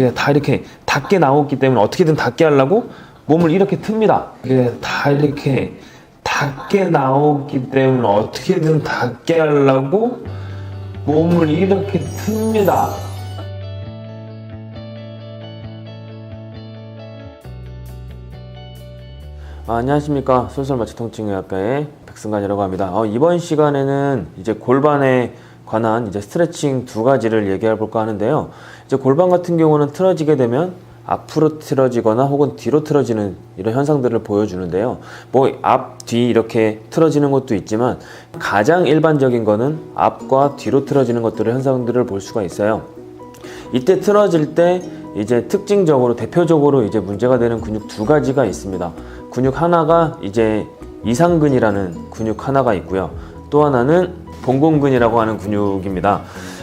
그게 다 이렇게 닿게 나왔기 때문에 어떻게든 닿게 하려고 몸을 이렇게 틉니다. 그게 다 이렇게 닿게 나왔기 때문에 어떻게든 닿게 하려고 몸을 이렇게 틉니다. 아, 안녕하십니까 솔솔마취 통증의학과의 백승관이라고 합니다. 어, 이번 시간에는 이제 골반에 관한 이제 스트레칭 두 가지를 얘기해 볼까 하는데요. 이제 골반 같은 경우는 틀어지게 되면 앞으로 틀어지거나 혹은 뒤로 틀어지는 이런 현상들을 보여주는데요. 뭐 앞, 뒤 이렇게 틀어지는 것도 있지만 가장 일반적인 거는 앞과 뒤로 틀어지는 것들을 현상들을 볼 수가 있어요. 이때 틀어질 때 이제 특징적으로 대표적으로 이제 문제가 되는 근육 두 가지가 있습니다. 근육 하나가 이제 이상근이라는 근육 하나가 있고요. 또 하나는 봉공근이라고 하는 근육입니다.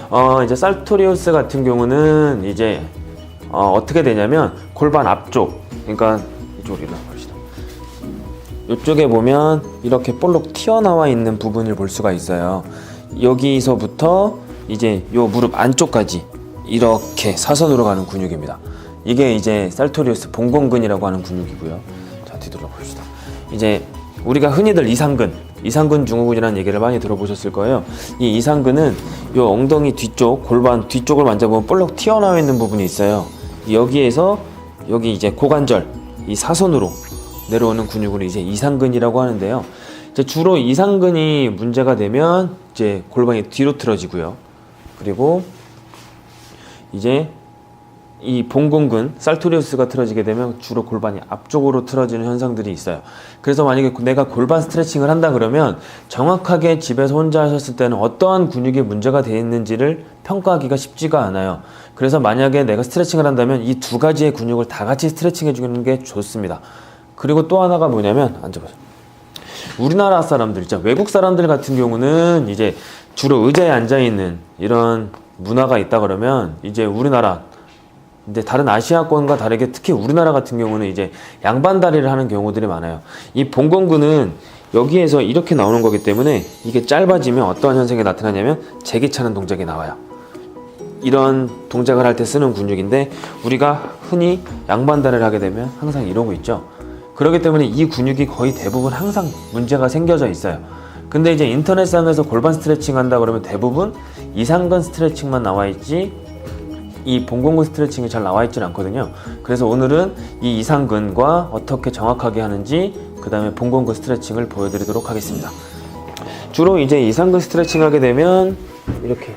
어, 이제 살토리우스 같은 경우는 이제 어, 어떻게 되냐면 골반 앞쪽, 그러니까 이쪽으로 봅시다. 이쪽에 보면 이렇게 볼록 튀어나와 있는 부분을 볼 수가 있어요. 여기서부터 이제 요 무릎 안쪽까지 이렇게 사선으로 가는 근육입니다. 이게 이제 살토리우스 봉공근이라고 하는 근육이고요. 자, 뒤돌아 봅시다. 이제 우리가 흔히들 이상근, 이상근 증후군이라는 얘기를 많이 들어보셨을 거예요. 이 이상근은 요 엉덩이 뒤쪽, 골반 뒤쪽을 만져보면 볼록 튀어나와 있는 부분이 있어요. 여기에서 여기 이제 고관절, 이 사선으로 내려오는 근육을 이제 이상근이라고 하는데요. 이제 주로 이상근이 문제가 되면 이제 골반이 뒤로 틀어지고요. 그리고 이제 이 봉공근 살토리우스가 틀어지게 되면 주로 골반이 앞쪽으로 틀어지는 현상들이 있어요. 그래서 만약에 내가 골반 스트레칭을 한다 그러면 정확하게 집에서 혼자 하셨을 때는 어떠한 근육이 문제가 되어 있는지를 평가하기가 쉽지가 않아요. 그래서 만약에 내가 스트레칭을 한다면 이 두 가지의 근육을 다 같이 스트레칭 해 주는 게 좋습니다. 그리고 또 하나가 뭐냐면 앉아보세요. 우리나라 사람들 있죠. 외국 사람들 같은 경우는 이제 주로 의자에 앉아 있는 이런 문화가 있다 그러면 이제 우리나라 근데 다른 아시아권과 다르게 특히 우리나라 같은 경우는 이제 양반 다리를 하는 경우들이 많아요. 이 봉건근은 여기에서 이렇게 나오는 거기 때문에 이게 짧아지면 어떠한 현상이 나타나냐면 제기 차는 동작이 나와요. 이런 동작을 할 때 쓰는 근육인데 우리가 흔히 양반 다리를 하게 되면 항상 이러고 있죠. 그렇기 때문에 이 근육이 거의 대부분 항상 문제가 생겨져 있어요. 근데 이제 인터넷상에서 골반 스트레칭 한다 그러면 대부분 이상근 스트레칭만 나와 있지 이 봉공근 스트레칭이 잘 나와 있지는 않거든요. 그래서 오늘은 이 이상근과 어떻게 정확하게 하는지 그 다음에 봉공근 스트레칭을 보여드리도록 하겠습니다. 주로 이제 이상근 스트레칭 하게 되면 이렇게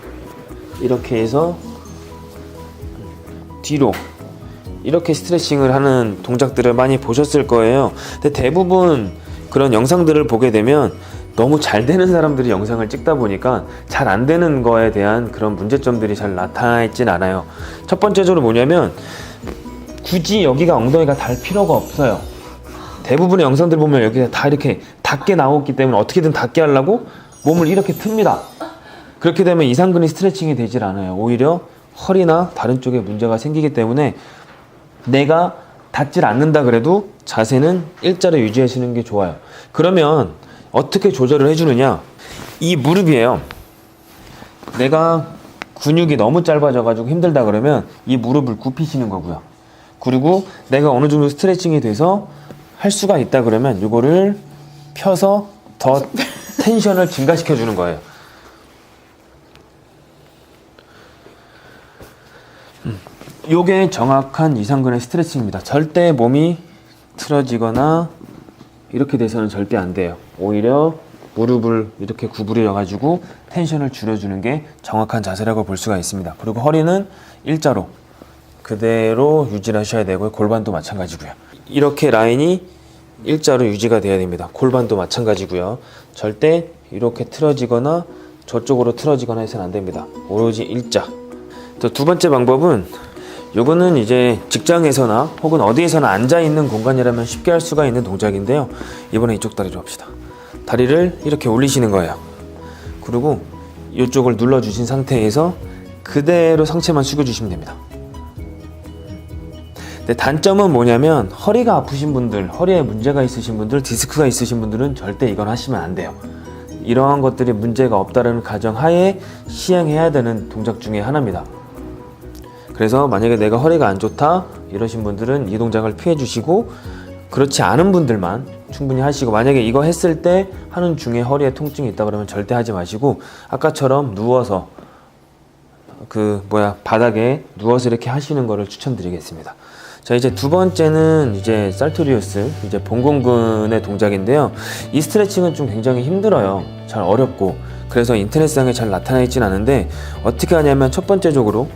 이렇게 해서 뒤로 이렇게 스트레칭을 하는 동작들을 많이 보셨을 거예요. 근데 대부분 그런 영상들을 보게 되면 너무 잘 되는 사람들이 영상을 찍다 보니까 잘 안 되는 거에 대한 그런 문제점들이 잘 나타나 있진 않아요. 첫 번째적으로 뭐냐면 굳이 여기가 엉덩이가 달 필요가 없어요. 대부분의 영상들 보면 여기가 다 이렇게 닿게 나왔기 때문에 어떻게든 닿게 하려고 몸을 이렇게 틉니다. 그렇게 되면 이상근이 스트레칭이 되질 않아요. 오히려 허리나 다른 쪽에 문제가 생기기 때문에 내가 닿질 않는다 그래도 자세는 일자로 유지하시는 게 좋아요. 그러면 어떻게 조절을 해주느냐? 이 무릎이에요. 내가 근육이 너무 짧아져 가지고 힘들다 그러면 이 무릎을 굽히시는 거고요. 그리고 내가 어느 정도 스트레칭이 돼서 할 수가 있다 그러면 이거를 펴서 더 텐션을 증가시켜 주는 거예요. 요게 정확한 이상근의 스트레칭입니다. 절대 몸이 틀어지거나 이렇게 돼서는 절대 안 돼요. 오히려 무릎을 이렇게 구부려 가지고 텐션을 줄여주는 게 정확한 자세라고 볼 수가 있습니다. 그리고 허리는 일자로 그대로 유지를 하셔야 되고요. 골반도 마찬가지고요. 이렇게 라인이 일자로 유지가 돼야 됩니다. 골반도 마찬가지고요. 절대 이렇게 틀어지거나 저쪽으로 틀어지거나 해서는 안 됩니다. 오로지 일자. 또두 번째 방법은 요거는 이제 직장에서나 혹은 어디에서나 앉아 있는 공간이라면 쉽게 할 수가 있는 동작인데요. 이번에 이쪽 다리로 합시다. 다리를 이렇게 올리시는 거예요. 그리고 이쪽을 눌러 주신 상태에서 그대로 상체만 숙여 주시면 됩니다. 근데 단점은 뭐냐면 허리가 아프신 분들, 허리에 문제가 있으신 분들, 디스크가 있으신 분들은 절대 이건 하시면 안 돼요. 이러한 것들이 문제가 없다는 가정 하에 시행해야 되는 동작 중에 하나입니다. 그래서 만약에 내가 허리가 안 좋다 이러신 분들은 이 동작을 피해 주시고 그렇지 않은 분들만 충분히 하시고 만약에 이거 했을 때 하는 중에 허리에 통증이 있다 그러면 절대 하지 마시고 아까처럼 누워서 그 뭐야 바닥에 누워서 이렇게 하시는 거를 추천드리겠습니다. 자 이제 두 번째는 이제 살토리우스 이제 봉공근의 동작인데요. 이 스트레칭은 좀 굉장히 힘들어요. 잘 어렵고 그래서 인터넷상에 잘 나타나 있진 않은데 어떻게 하냐면 첫 번째적으로